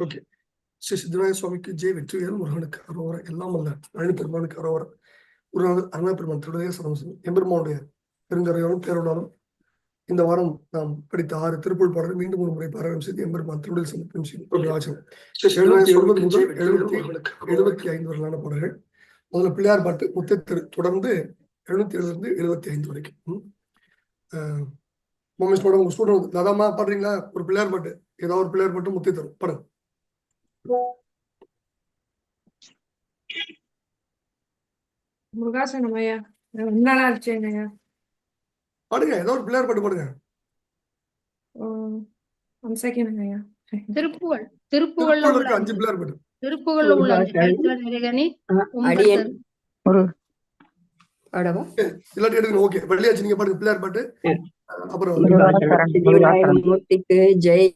Okay Sri சித்தராய சுவாமிக்கு ஜெய் வெற்றிவேல் முருகனுக்கு அரோவர எல்லாம் அல்ல பழனி பெருமானுக்கு அரோவர. குருநாதர் அருணா பெருமான் திருடைய சரமசம் எம்பெருமானுடைய பெருங்கரையோடும் பேரோடாலும் இந்த வாரம் நாம் படித்த ஆறு திருப்புள் பாடல் மீண்டும் ஒரு முறை பாராயணம் செய்து எம்பெருமான் திருடைய சமர்ப்பணம் செய்து எழுபத்தி ஒன்பது முதல் எழுபத்தி எழுபத்தி ஐந்து வரலான பாடல்கள். முதல்ல பிள்ளையார் பாட்டு முத்தை திரு தொடர்ந்து எழுநூத்தி எழுபது இருந்து எழுபத்தி ஐந்து வரைக்கும். மோமேஷ் மேடம் உங்க ஸ்டூடெண்ட் லதாமா பாடுறீங்களா? ஒரு பிள்ளையார் பாட்டு ஏதாவது ஒரு பிள்ளையார் பாட்டு முத்தை தரும் பாடுங்க. முருகாசனம் ஐயா ரொம்ப நாளா ஆச்சுங்க ஐயா பாடுங்க ஏதோ ஒரு பிள்ளையார் பாட்டு பாடுங்க. ஒன் செகண்ட் ஐயா திருப்புகழ் திருப்புகழ்ல உள்ள அஞ்சு பிள்ளையார் பாட்டு. திருப்புகழ்ல உள்ள அஞ்சு கைத்தல நிறைகனி அடியேன். ஒரு பாடவா? இல்லாட்டி எடுக்கணும் ஓகே. வெள்ளியாச்சு நீங்க பாடுங்க பிள்ளையார் பாட்டு. அப்புறம் மூர்த்திக்கு ஜெய்.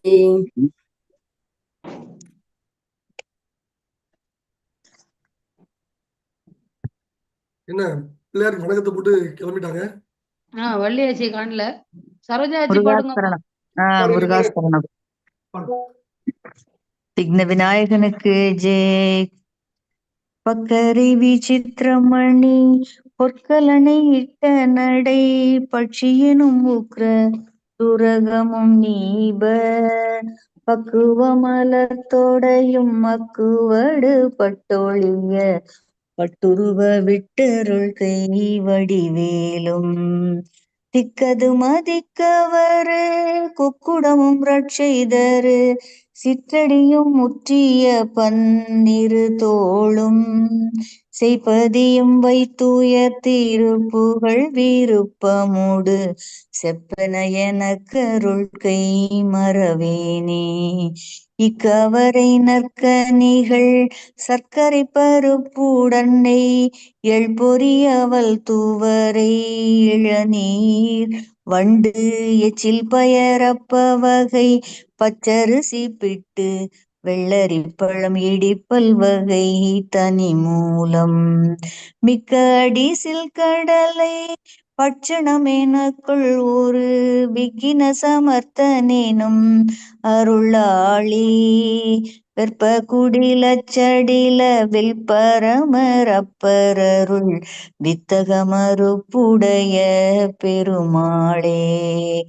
என்ன பிள்ளையாருக்கு வணக்கத்தை போட்டு கிளம்பிட்டாங்க? ஆஹ் வள்ளியாச்சி காணல. சரோஜாச்சி விக்ன விநாயகனுக்கு ஜெய். பக்கரி விசித்திரமணி பொற்கலனை இட்ட நடை பட்சியனும் உக்ர துரகமும் நீப பக்குவமலத்தோடையும் மக்குவடு பட்டொழிய பட்டுருவ விட்டருள் கை வடிவேலும் திக்கது மதிக்கவரு குக்குடமும் ரட்செய்தரு சிற்றடியும் முற்றிய பன்னிரு தோளும். செய்பதியும் வைத்துய திருப்புகழ் விருப்பமுடு செப்பனையன கருள் கை மறவேனே. இக்கவரை நற்கனிகள் சர்க்கரை பருப்புடன்னை எழ்பொறி அவள் தூவரை இளநீர் வண்டு எச்சில் பயரப்ப வகை பச்சரிசி பிட்டு வெள்ளரி பழம் இடிப்பல் வகை தனி மூலம். மிக்க அடிசில் கடலை பட்சணமேனக்குள் ஒரு விக்கின சமர்த்தனேனும் அருளாளி. வெற்ப குடிலச்சடில வில்பரமரப்பரருள் வித்தகமறுப்புடைய பெருமாளே.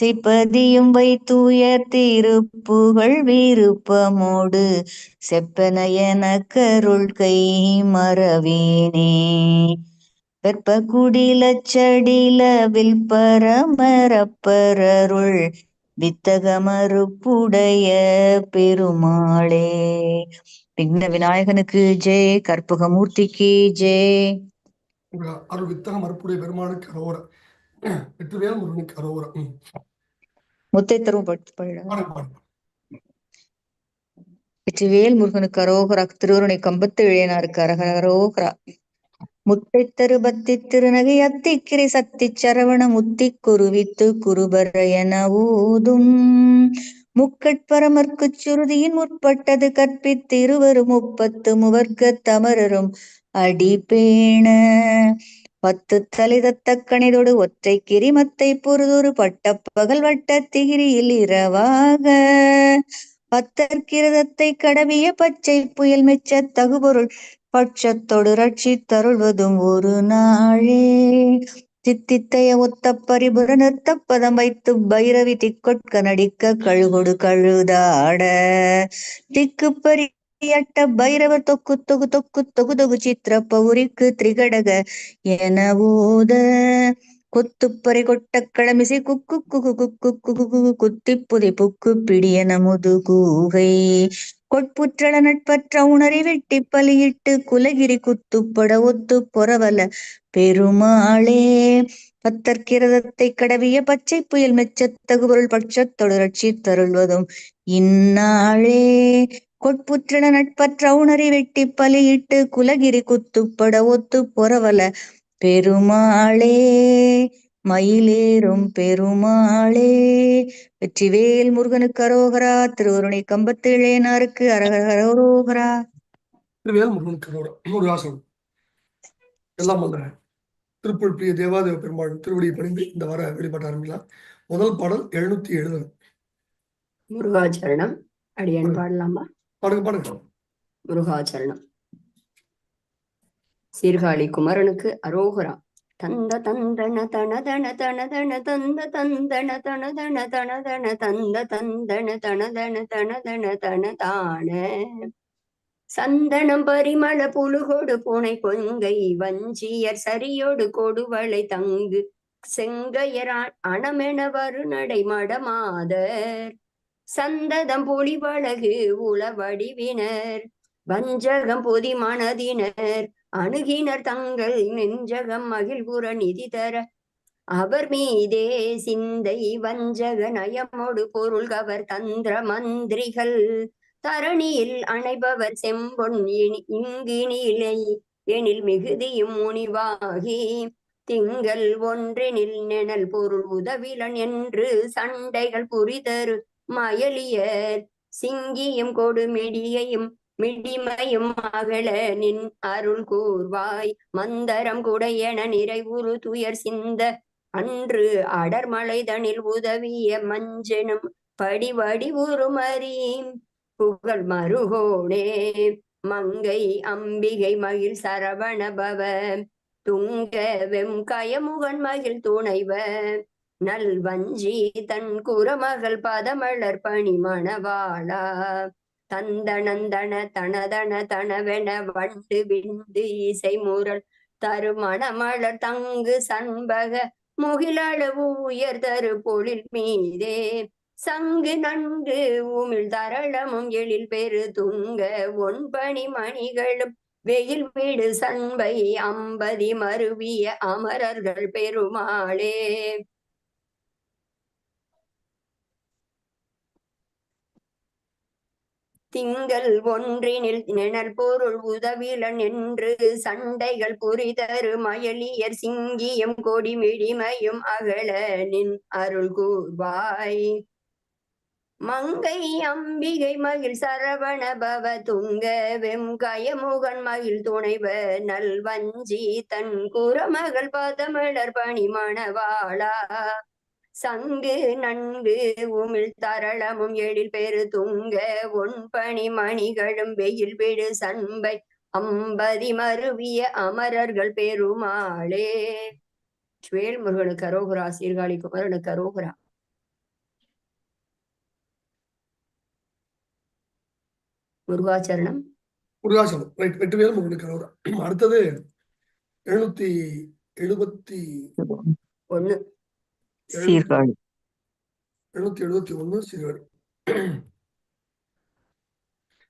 சிப்பதியும் வைத்துயர்த்திருப்புகள் விருப்பமோடு செப்பனையன கருள் கை மறவேனே. வெற்ப குடிலச்சடில வில்பரமரப்பரருள் வித்தகமறுப்புடைய பெருமாளே. விக்ன விநாயகனுக்கு ஜெய் கற்பகமூர்த்திக்கு ஜெய் அருள் வித்தகம் மறுப்புடைய பெருமானுக்கு அரோவர வெற்றிவேல் முருகனுக்கு அரோவர ம். முத்தை தரும் வெற்றிவேல் முருகனுக்கு அரோகரா. திருவருணை கம்பத்து இளையனாருக்கு அரகர. அரோகரா முத்தை தருபத்தி திருநகை அத்திக்கிரி சத்தி சரவண முத்தி குருவித்து குருபர என ஊதும் சுருதியின் முற்பட்டது கற்பித்து இருவரும் முப்பத்து முவர்க்க தமரரும் அடிபேண பத்து தலிதத்த கணிதொடு ஒற்றை கிரிமத்தை பொறுதொரு பட்ட பகல் வட்ட திகிரியில் இரவாக. பத்தற்கிரதத்தை கடவிய பச்சை புயல் மெச்ச தகுபொருள் பட்சத்தொடு ரட்சி தருள்வதும் ஒரு நாளே. சித்தித்தைய ஒத்த பரிபுர நிறுத்த பதம் வைத்து பைரவி திக்கொட்க நடிக்க கழுகொடு கழுதாட. திக்கு பரி பரியட்ட பைரவர் தொக்கு தொகு தொக்கு தொகு தொகு சித்திர பௌரிக்கு திரிகடக என ஓத கொத்துப்பறை கொட்ட கிளமிசை குக்கு குகு குக்கு குகு குகு குத்தி புதை புக்கு பிடியன முது கூகை கொட்புற்றள நட்பற்ற உணரை வெட்டி பலியிட்டு குலகிரி குத்துப்பட ஒத்து பொறவல பெருமாளே. பத்தற்கிரதத்தை கடவிய பச்சை புயல் மெச்சத்தகு பொருள் பட்சத்தொடு ரட்சி தருள்வதும் இந்நாளே. கொட்புற்றள நட்பற்ற உணரை வெட்டி பலியிட்டு குலகிரி குத்துப்பட ஒத்து பொறவல பெருமாளே. மயிலேறும் பெருமாளே. வெற்றிவேல் முருகனுக்கு அரோகரா திருவருணை கம்பத்து இளையனாருக்கு அரகரோகரா திருவேல் முருகனுக்கு அரோவர முருகாசனம் எல்லாம் வந்த திருப்புள் பிரிய தேவாதேவ பெருமாள் திருவடியை பணிந்து இந்த வார வெளிப்பாட்ட ஆரம்பிக்கலாம் முதல் பாடல் எழுநூத்தி எழுபது முருகாச்சரணம். அடியன் பாடலாமா? பாடுங்க பாடுங்க. முருகாச்சரணம். சீர்காழி குமரனுக்கு அரோகரா. தந்த தந்தன தனதன தனதன தந்த தந்தன தனதன தனதன தந்த தந்தன தனதன தனதன தனதான சந்தனம் பரிமள புழுகோடு பூனை கொங்கை வஞ்சியர் சரியோடு கொடுவளை தங்கு செங்கையர் அ- அணமென வருநடை மடமாதர் சந்ததம் உள உளவடிவினர் வஞ்சகம் பொதி மனதினர் அணுகினர் தங்கள் நெஞ்சகம் மகிழ்புற நிதி தர. அவர் மீதே சிந்தை வஞ்சக நயமோடு பொருள் கவர் தந்திர மந்திரிகள். தரணியில் அணைபவர் செம்பொன் இனி- இங்கினிலை எனில் மிகுதியும் முனிவாகி. திங்கள் ஒன்றெனில் நெனல் பொருள் உதவிலன் என்று சண்டைகள் புரிதரு. மயலியர் சிங்கியும் கொடுமிடியையும் மிடிமையும் அகல நின் அருள் கூர்வாய். மந்தரம் குடையென நிறைவுறு துயர் சிந்த அன்று அடர்மலைதனில் உதவிய மஞ்சனும் படிவடி உருமறீம் புகழ் மருகோடே மங்கை அம்பிகை மகிழ் சரவணபவ. துங்க வெம் கயமுகன் மகிழ் துணைவ. நல்வஞ்சி தன் குரமகள் பதமலர் பணி மணவாளா தந்தனந்தன தனதன தனவென வண்டு விண்டு இசை முரல் தரு மணமலர் தங்கு சண்பக முகிலளவு உயர் தரு பொழில் மீதே. சங்கு நன்கு உமிழ் தரளமும் எழில் பெரு துங்க ஒன்பணி மணிகளும் வெயில் வீடு சண்பை அம்பதி மருவிய அமரர்கள் பெருமாளே. திங்கள் ஒன்றினில் நிழல் பொருள் உதவிலன் என்று சண்டைகள் புரிதரு மயலியர் சிங்கியும் கொடி மிடிமையும் அகல நின் அருள் கூர்வாய். மங்கை அம்பிகை மகிழ் சரவண பவ துங்க வெம்கயமுகன் மகிழ் துணைவ நல்வஞ்சி தன் குரமகள் பதமலர் பணி மணவாளா சங்கு நன்கு உமிழ் தரளமும் எழில் பெரு துங்க ஒன்பணி மணிகளும் வெயில் விடு சண்பை. அம்பதி மருவிய அமரர்கள் பெருமாளே. வேல் முருகனுக்கு அரோகுரா சீர்காழி குமரனுக்கு அரோகுரா. முருகாச்சரணம். முருகாசனம் ரைட் வெற்றிவேல் முருகனுக்கு அரோகரா. அடுத்தது எழுநூத்தி எழுபத்தி ஒண்ணு. சீர்காழி எழுநூத்தி எழுபத்தி ஒண்ணு சீர்காழி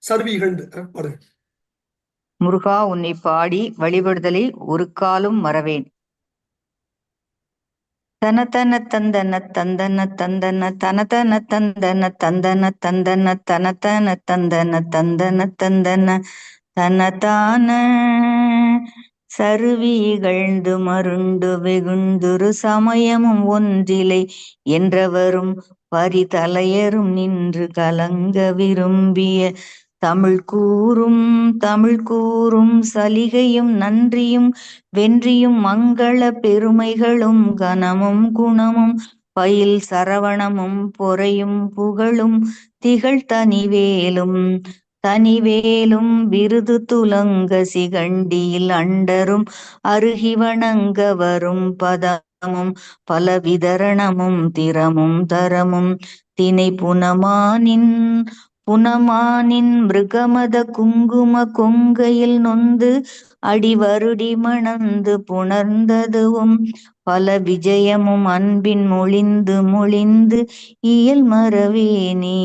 சர்வி இகழ்ந்து பாருங்க. முருகா உன்னை பாடி வழிபடுதலை ஒரு காலும் மறவேன். தனதன தந்தன தந்தன தந்தன தனதன தந்தன தந்தன தந்தன தனதன தந்தன தந்தன தந்தன தனதான சருவி இகழ்ந்து மருண்டு வெகுந்துரு சமயமும் ஒன்றிலை என்றவரும் பரிதலையரும் நின்று கலங்க விரும்பிய தமிழ் கூறும் தமிழ் கூறும் சலிகையும் நன்றியும் வென்றியும் மங்கள பெருமைகளும் கனமும் குணமும் பயில் சரவணமும் பொறையும் புகழும் திகழ் தனிவேலும் தனிவேலும் விருது துலங்க சிகண்டியில் அண்டரும் அருகி வணங்க வரும் பதமும் பல விதரணமும் திறமும் தரமும். தினை புனமானின் புனமானின் மிருகமத குங்கும கொங்கையில் நொந்து அடிவருடி மணந்து புணர்ந்ததுவும் பல விஜயமும் அன்பின் மொழிந்து மொழிந்து இயல் மறவேனே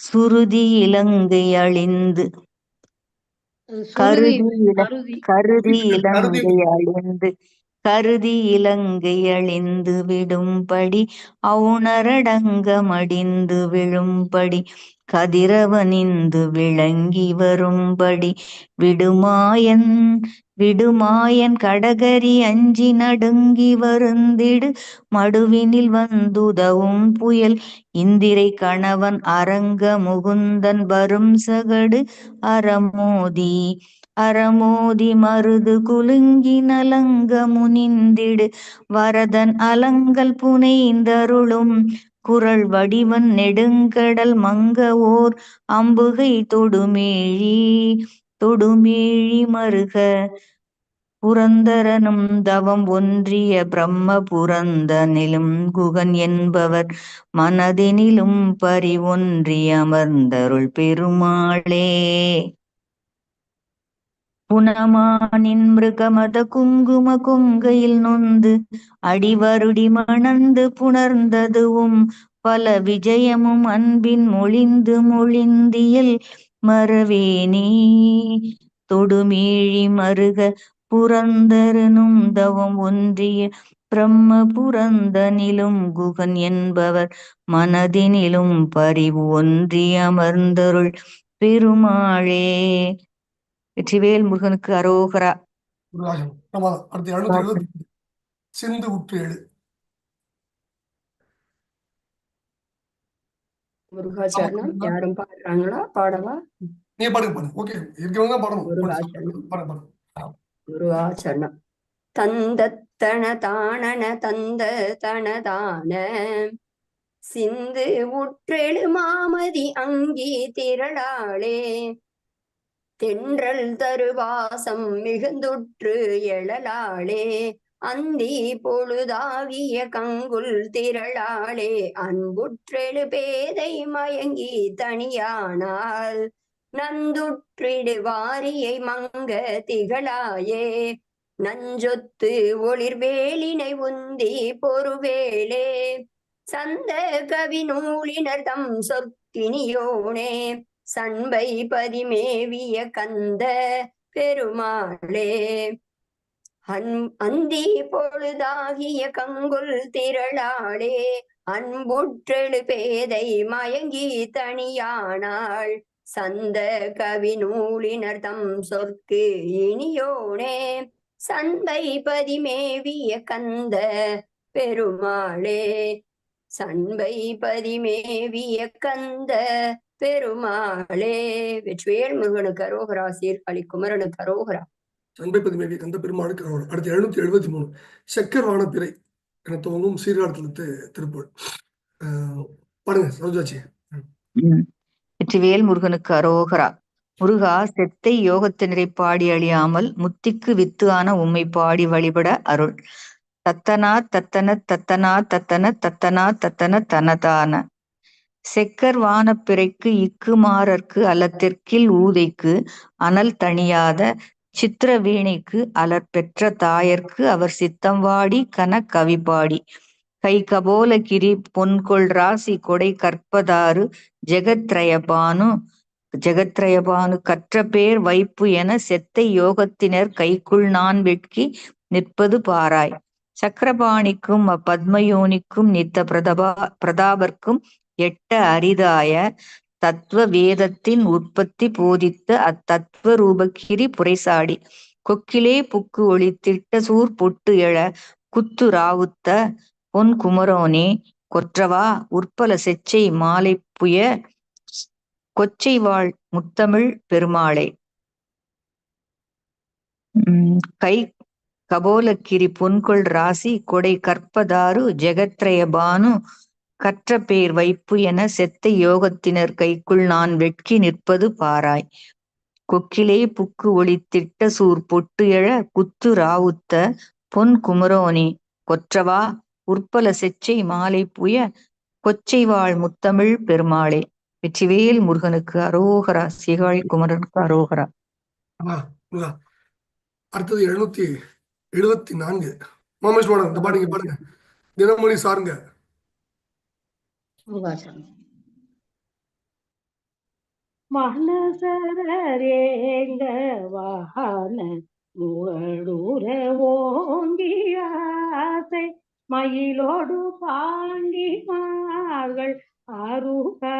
சுருதி இலங்கை அழிந்து. கருதி கருதி. இலங்கை அழிந்து. கருதி இலங்கை அழிந்து விடும்படி அவுணரடங்க மடிந்து விழும்படி கதிரவனிந்து விளங்கி வரும்படி விடுமாயன் விடுமாயன் கடகரி அஞ்சி நடுங்கி வருந்திடு மடுவினில் வந்துதவும் புயல் இந்திரை கணவன் அரங்க முகுந்தன் வரும் சகடு அறமோதி அறமோதி மருது குலுங்கி நலங்க முனிந்திடு வரதன் அலங்கல் புனைந்தருளும் குரல் வடிவன் நெடுங்கடல் மங்க ஓர் அம்புகை தொடுமேழி தொடுமேழி மருக. புரந்தரனும் தவம் ஒன்றிய பிரம்ம புரந்தனிலும் குகன் என்பவர் மனதினிலும் பரிவொன்றி அமர்ந்தருள் பெருமாளே. புனமானின் மிருகமத குங்கும கொங்கையில் நொந்து அடிவருடி மணந்து புணர்ந்ததுவும் பல விஜயமும் அன்பின் மொழிந்து மொழிந்தியல் மறவேனே. தொடுமீழி மருக புரந்தரனும் தவம் ஒன்றிய பிரம்ம புரந்தனிலும் குகன் என்பவர் மனதினிலும் பரிவு ஒன்றி அமர்ந்தருள் பெருமாளே. வெற்றிவேல் முருகனுக்கு அரோகரா. சிந்து உற்று ஏழு முருகாச்சரணம். யாரும் பாடுறாங்களா? பாடவா? நீங்க பாடுங்க பாடுங்க ஓகே. இருக்கவங்க பாடணும். தந்த சிந்து உற்றெழு மாமதி அங்கி திரளாளே. தென்றல் தருவாசம் மிகுந்துற்று எழலாளே. அந்தி பொழுதாவிய கங்குல் திரளாளே. அன்புற்றெழு பேதை மயங்கி தனியானால். நந்துற்றிடு வாரியை மங்க திகழாயே. நஞ்சொத்து ஒளிர்வேலினை உந்தி பொறுவேளே. சந்த கவி நூலினர் தம் சொற்கினியோனே சண்பை பதிமேவிய கந்த பெருமாளே. அந்தி பொழுதாகிய கங்குல் திரளாளே அன்புற்றெழு பேதை மயங்கி தனியானாள். சந்த கவி நூலினர் தம் சொற்கு இனியோனே சண்பை பதிமேவிய கந்த பெருமாளே. சண்பை பதிமேவிய கந்த பெருமாளே வெற்றிவேல் முருகனுக்கு அரோகரா சீர்காழி குமரனுக்கு அரோகரா. சண்பைப்பதி மேவி கந்த பெருமாளுக்கு அரோகரா. அடுத்து எழுநூத்தி எழுபத்தி மூணு செக்கர் வானப்பிறை என துவங்கும் சீர்காழத்திலிருந்து திருப்பூர். சரோஜாச்சி. ம். வெற்றிவேல் முருகனுக்கு அரோகரா. முருகா செத்தை யோகத்தினரை பாடி அழியாமல் முத்திக்கு வித்து ஆன உம்மை பாடி வழிபட அருள். தத்தனா தத்தன தத்தனா தத்தன தத்தனா தத்தன தனதான. செக்கர் வானப்பிறைக்கு இக்குமாரர்க்கு அலத்திற்கில் ஊதைக்கு அனல் தணியாத சித்திர வீணைக்கு அலர் பெற்ற தாயர்க்கு அவர் சித்தம் வாடி கன கவிபாடி. கை கபோலகிரி பொன்கொள் ராசி கொடை கற்பதாறு ஜெகத்ரயபானு. ஜெகத்ரயபானு கற்ற பேர் வைப்பு என செத்தை யோகத்தினர் கைக்குள் நான் வெட்கி நிற்பது பாராய். சக்கரபாணிக்கும் அப்பத்மயோனிக்கும் நித்த பிரதபா பிரதாபர்க்கும் எட்ட அரிதாய தத்துவ வேதத்தின் உற்பத்தி போதித்த அத்தத்துவ ரூபகிரி புரைசாடி. கொக்கிலே புக்கு ஒளித்திட்ட சூர் பொட்டு எழ குத்து ராவுத்த பொன் குமரோனே கொற்றவா உற்பல செச்சை மாலை புய கொச்சை வாழ் முத்தமிழ் பெருமாளை. உம் கை கபோலக்கிரி பொன்கொள் ராசி கொடை கற்பதாரு ஜெகத்ரய பானு கற்ற பேர் வைப்பு என செத்த யோகத்தினர் கைக்குள் நான் வெட்கி நிற்பது பாராய். கொக்கிலே புக்கு ஒளித்திட்ட சூர் பொட்டு எழ குத்து ராவுத்த பொன் குமரோனே கொற்றவா? உற்பல செச்சை மாலை புய கொச்சை வாழ் முத்தமிழ் பெருமாளே. வெற்றிவேல் முருகனுக்கு அரோகரா சிகாழி குமரனுக்கு அரோகரா. அடுத்தது எழுநூத்தி எழுபத்தி நான்கு. மாமேஷ் இந்த பாடுங்க. பாருங்க தினமொழி சாருங்க. மனசரேங்க வாகன முகடூர ஓங்கியாசை மயிலோடு பாண்டிமார்கள் அருகாக.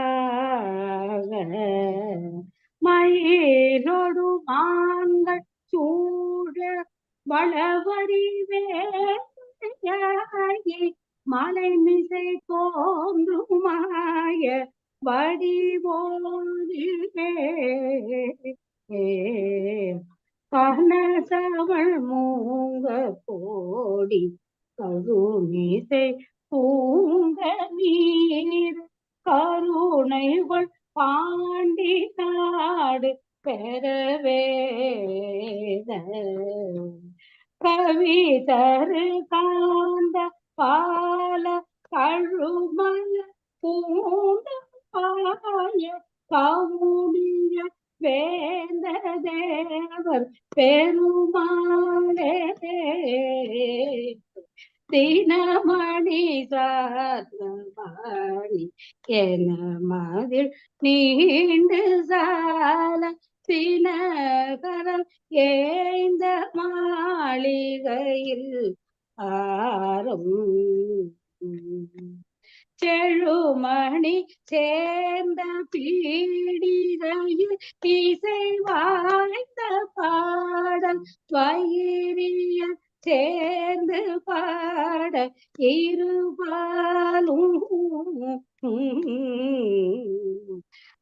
மயிலோடு மாங்கள் சூழ வளவரி வேயாகி மலை மிசை தோன்றுமாய வடிவோதிலே கனசவள் மூங்க கோடி கருமிசை பூங்க நீர். கருணைகள் பாண்டி நாடு பெறவேத கவிதரு காந்த பால கழுமல பூந்த பாய கவுனிய வேந்த தேவர் பெருமாளே தினமணி சாத்தமணி என மதில் நீண்டு சால தினகரம் ஏந்த மாளிகையில் ஆரம் செழுமணி சேர்ந்த பீடிரையில் இசை வாய்ந்த பாடல் பயிரிய சேர்ந்து பாட இருபாலும்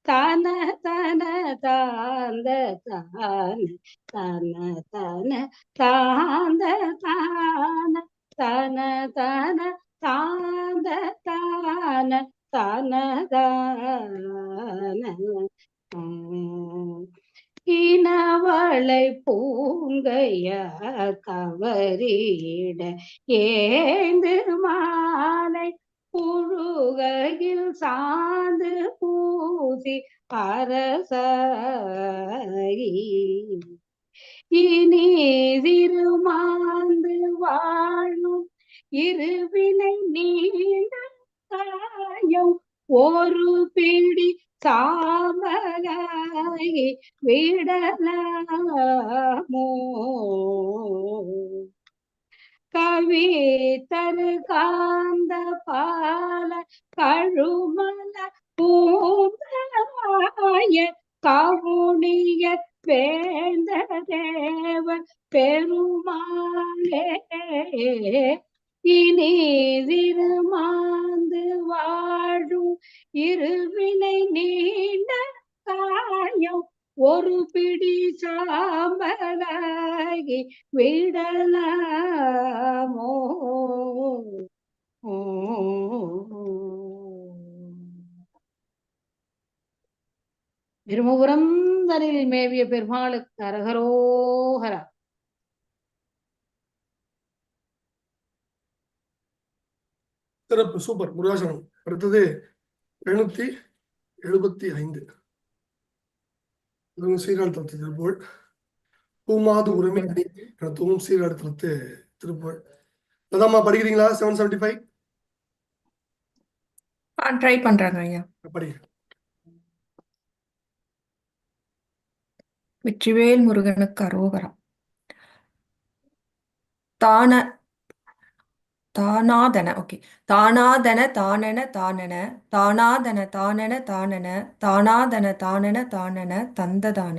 தன தன தாந்த தான தன தன தாந்த தான தன தன தாந்த தான தன தான. இனவளை பூங்கைய கவரியிட ஏந்து மாலை புழுகையில் சாந்து பூசி அரசாயி இனி திருமாந்து வாழும் இருவினை நீண்ட காயம் ஒரு பிடி சாமலாகி விடலாமோ? கவி தரு காந்த பால கழுமல பூந்தவாய கவுனிய வேந்த தேவ பெருமாளே. இனி திருமாந்து வாழும் இருவினை நீண்ட காயம் ஒரு பிடி சாம்பலாகி விடலாமோ? பிரம்மபுரம் தனில் மேவிய பெருமாளுக்கு அரகரோகரா. சிறப்பு சூப்பர். முருகாசனம். அடுத்தது எழுநூத்தி எழுபத்தி ஐந்து. இதுவும் சீராள் தளத்து திருப்புகழ் பூமாது உரிமை அணி என தூவும் சீராள் தளத்து திருப்புகழ் படிக்கிறீங்களா? செவன் செவன்டி ஃபைவ் ட்ரை பண்றாங்க ஐயா. படிங்க வெற்றிவேல் முருகனுக்கு அரோகரா. தான தானாதன ஓகே தானாதன தானன தானன தானாதன தானன தானன தானாதன தானன தானன தந்ததான.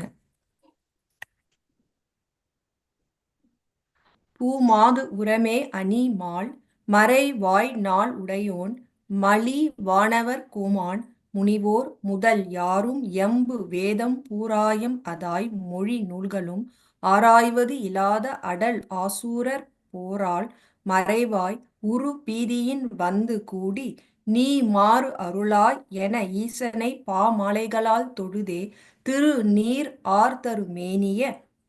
பூமாது உரமே அணி மால் மறை வாய் நாள் உடையோன் மலி வானவர் கோமான் முனிவோர் முதல் யாரும் எம்பு வேதம் பூராயம் அதாய் மொழி நூல்களும் ஆராய்வது இல்லாத அடல் ஆசூரர் போரால் மறைவாய் உரு பீதியின் வந்து கூடி நீ மாறு அருளாய் என ஈசனை பாமாலைகளால் தொழுதே திரு நீர் ஆர்தரு மேனிய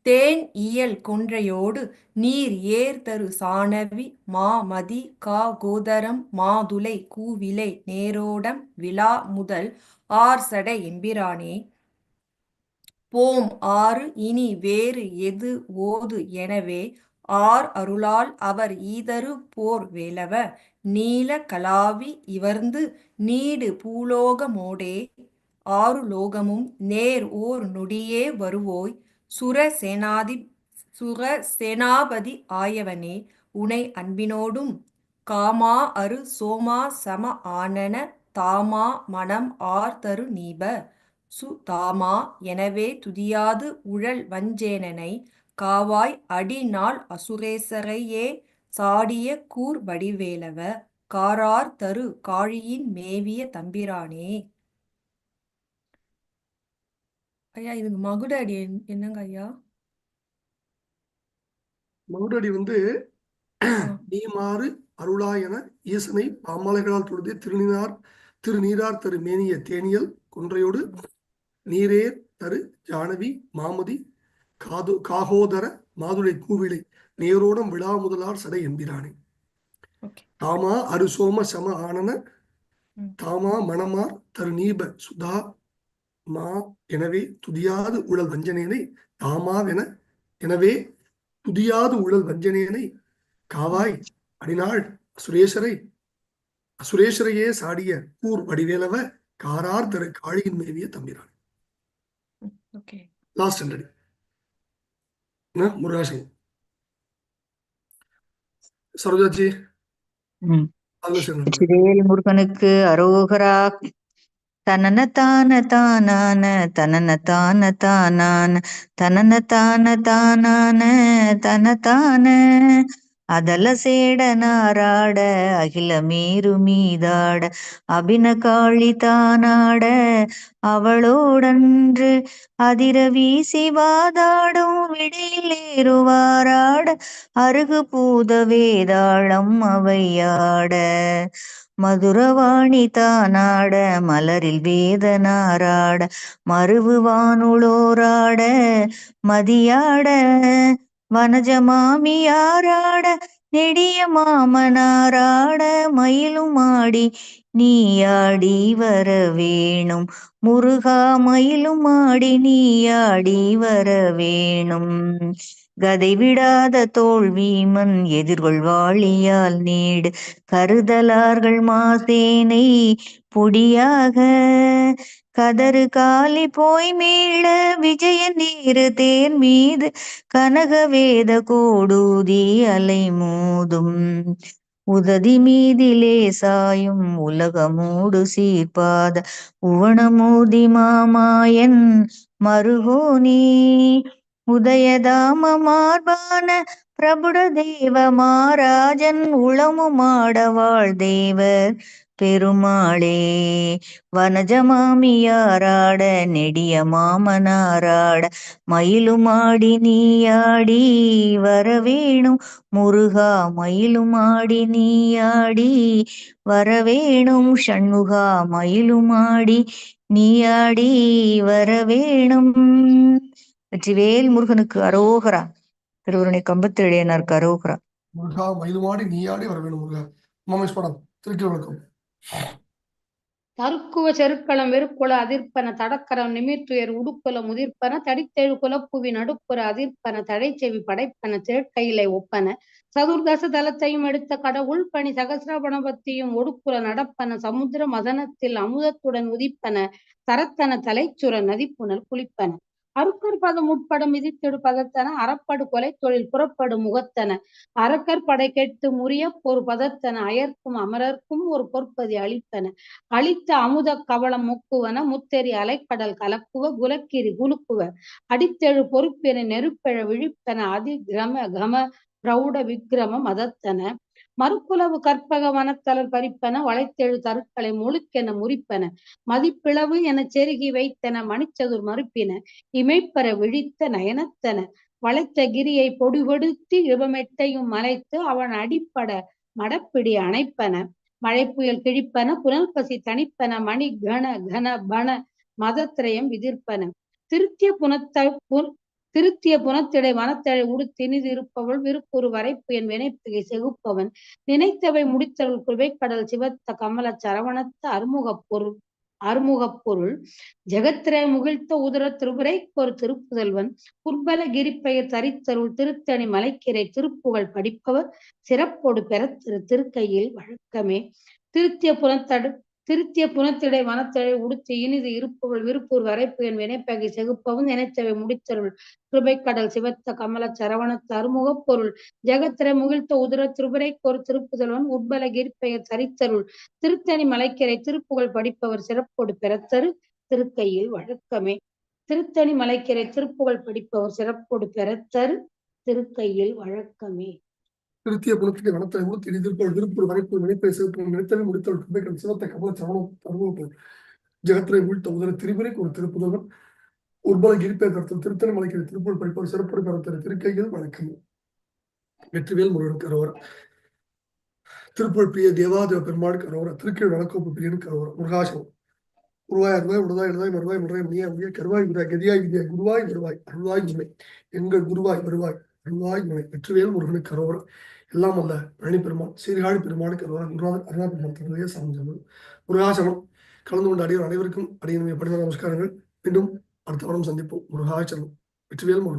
தேன் இயல் கொன்றையோடு நீர் ஏர்தரு சாணவி மாமதி கா கோதரம் மாதுளை கூவிலை நேரோடம் விழா முதல் ஆர்சடை எம்பிரானே போம் ஆறு இனி வேறு எது ஓது? எனவே ஆர் அருளால் அவர் ஈதரு போர் வேலவ நீல கலாவி இவர்ந்து நீடு பூலோகமோடே ஆறு லோகமும் நேர் ஓர் நொடியே வருவோய் சுர சேனாதி சுர சேனாபதி ஆயவனே உனை அன்பினோடும் காமா அரு சோமா சம ஆனன தாமா மனம் ஆர் தரு நீப சு தாமா எனவே துதியாது உழல் வஞ்சேனனை காவாய் அடி நாள் அசுரேசரையே சாடிய கூர் வடிவேலவ காரார் தரு காழியின் மேவிய தம்பிரானே. ஐயா இதுக்கு மகுட அடி என்- என்னங்க ஐயா? மகுடடி வந்து ஆ, நீ மாறு அருளாய் என ஈசனை பாமாலைகளால் தொழுதே திருநீரார் திருநீரார் தரு மேனிய தேனியல் கொன்றையோடு நீரேர் தரு ஜானவி மாமதி காது காகோதர மாதுளை கூவிளை நேரோடம் விழா முதலார் சடை எம்பிரானே தாமா அருசோம சம ஆனன. தாமா மணமார் தரு நீப சுதா மா எனவே துதியாது உழல் வஞ்சனேனை தாமாவென எனவே துதியாது உழல் வஞ்சனேனை காவாய் அடிநாள் சுரேஷரை சுரேஷரையே சாடிய கூர் வடிவேலவ காரார் தரு காளியின் மேவிய தம்பிரான். லாஸ்ட் ஹண்ட்ரட் சரோஜாச்சி ம். அதுல சேர்ந்து வெற்றிவேல் முருகனுக்கு அரோகரா தனன தான தானான தனன தான தானான தனன தான தானான தன தான அதல சேட நாராட அகில மீறு மீதாட அபின காளி தானாட அவளோடன்று அதிர வீசி வாதாடும் விடையில் ஏறுவாராட அருகு பூத வேதாளம் அவையாட. மதுரவாணி தானாட மலரில் வேதனாராட மருவு வானுளோராட மதியாட வனஜமாமியாராட நெடிய மாமனாராட மயிலும் ஆடி நீயாடி வர வேணும். முருகா மயிலும் ஆடி நீயாடி வர வேணும். கதை விடாத தோல்வீமன் எதிர்கொள்வாளியால் நீடு. கருதலார்கள் மாசேனை பொடியாக கதறு காலி போய் மீள விஜய நீரு தேர் மீது கனக வேத கோடூதி அலை மோதும். உததி மீதிலே சாயும் உலகமூடு சீர்பாத உவணமூதி மாமாயன் மருகோனி. உதயதாம மார்பான பிரபுட தேவ மாராஜன் உளமுமாடவாள் தேவர் பெருமாளே. வனஜமாமியாராட நெடிய மாமனாராட மயிலுமாடி நீயாடி வரவேணும் முருகா மயிலுமாடி நீயாடி வரவேணும் ஷண்முகா மயிலுமாடி நீயாடி வரவேணும். வெற்றிவேல் முருகனுக்கு அரோகரா. திருவருணை கம்பத்தெழியனாருக்கு அரோகரா முருகா மயிலுமாடி நீயாடி வர வேணும் முருகா உமாமேஷ் படம். திருக்கி வணக்கம் தருக்குவ செருக்களம் வெறுக்குல அதிர்ப்பன தடக்கரம் நிமிர்த்துயர் உடுக்குல முதிர்ப்பன தடித்தெழு குலப்புவி நடுப்புற அதிர்ப்பன தடைச்செவி படைப்பன திரட்கையிலை ஒப்பன. சதுர்தச தலத்தையும் எடுத்த கடவுள் பணி சகசிரபணபத்தியும் ஒடுக்குல நடப்பன சமுத்திர மதனத்தில் அமுதத்துடன் உதிப்பன தரத்தன தலைச்சுர நதிப்புணல் குளிப்பன. அருக்கர் பதம் உட்பட மிதித்தெடு பதத்தன அறப்படு கொலை தொழில் புறப்படு முகத்தன. அரக்கர் படை கெட்டு முறிய ஒரு பதத்தன அயர்க்கும் அமரர்க்கும் ஒரு பொற்பதி அளித்தன. அளித்த அமுத கவளம் முக்குவன முத்தெறி அலைக்கடல் கலக்குவ குலக்கிரி குலுக்குவ. அடித்தெழு பொறுப்பென நெருப்பெழ விழிப்பன அதி கிரம கம பிரௌட விக்கிரம மதத்தன. மறுப்புளவு கற்பக வனத்தலர் பறிப்பன வளைத்தெழு தருக்களை முழுக்கென முறிப்பன மதிப்பிளவு என செருகி வைத்தன மணிச்சதுர் மறுப்பின இமைப்பெற விழித்த நயனத்தன வளைத்த கிரியை பொடிபடுத்தி இவமெட்டையும் மலைத்து அவன் அடிப்பட மடப்பிடி அணைப்பன மழை புயல் கிழிப்பன புனல் பசி தணிப்பன மணி கண கன பண மதத்திரயம் விதிர்ப்பன திருத்திய புனத்த திருத்திய புனத்திடை மனத்தழை உடுத்தினிது இருப்பவள் விருப்புறு வரைப்பு என் வினைப்புகை செகுப்பவன். நினைத்தவை முடித்தவள் குவைக்கடல் சிவத்த கமல சரவணத்த அறுமுகப் பொருள் அறுமுகப் பொருள். ஜெகத்திரை முகிழ்த்த உதர திருவுரைக்கு ஒரு திருப்புதல்வன். புர்பல கிரிப்பெயர் தரித்தருள் திருத்தணி மலைக்கிரை திருப்புகழ் படிப்பவர். சிறப்போடு பெற திரு திருக்கையில் வழக்கமே. திருத்திய புனத்தடு திருத்திய புனத்திடை மனத்தழை உடுத்தி இனிது இருப்பவள் விருப்பூர் வரைப்பு என் வினைப்பகை செகுப்பவும் நினைச்சவை முடித்தருள். கிருபைக்கடல் சிவத்த கமல சரவண தருமுகப் பொருள். ஜெகத்திர முகிழ்த்த உதிர திருபரை கோர் திருப்புதல்வன் உட்பல கிரிப்பெயர் சரித்தருள். திருத்தணி மலைக்கரை திருப்புகழ் படிப்பவர் சிறப்போடு பெறத்தரு திருக்கையில் வழக்கமே. திருத்தணி மலைக்கரை திருப்புகழ் படிப்பவர் சிறப்போடு பெறத்தரு திருக்கையில் வழக்கமே. திருத்திய குலத்துக்கு வனத்தலை ஊர் திரிதிருப்போல் விருப்பு வரைப்பு நினைப்பை சிறப்பு நினைத்தவை முடித்தவள் குப்பைகள் சிவத்த கமல சவணம் தருவப்போல் ஜெகத்திரை வீழ்த்த உதர திரிபுரைக்கு ஒரு திருப்புதவன் உர்பல கிரிப்பை கருத்தல் திருத்தணி மலைக்கிற திருப்பூர் படிப்பவர் சிறப்பு கருத்தர் திருக்கையில் வழக்கம் வெற்றிவேல் முருகனுக்கு அரோகரா திருப்பூர் பிரிய தேவாதேவ பெருமாள் கரோரா திருக்கீழ் வழக்கோப்பு பிரியன் கரோரா முருகாசனம் உருவாய் அருவாய் உடதாய் எழுதாய் மறுவாய் முறையாய் முடியா கருவாய் விதாய் கதியாய் விதியாய் குருவாய் வருவாய் அருள்வாய் உண்மை. எங்கள் குருவாய் வருவாய். அன்பாய் முனை வெற்றிவேல் முருகனுக்கு கரோரம் எல்லாம் அல்ல பழனி பெருமாள் சீர்காழி பெருமாளுக்கு கரோரா குருநாதர் அருணா பெருமாள் தன்னுடைய சாமி முருகாசனம். கலந்து கொண்ட அடியோர் அனைவருக்கும் அடியின் படித்த நமஸ்காரங்கள். மீண்டும் அடுத்த வாரம் சந்திப்போம். முருகாச்சலம் வெற்றிவேல் முருகன்.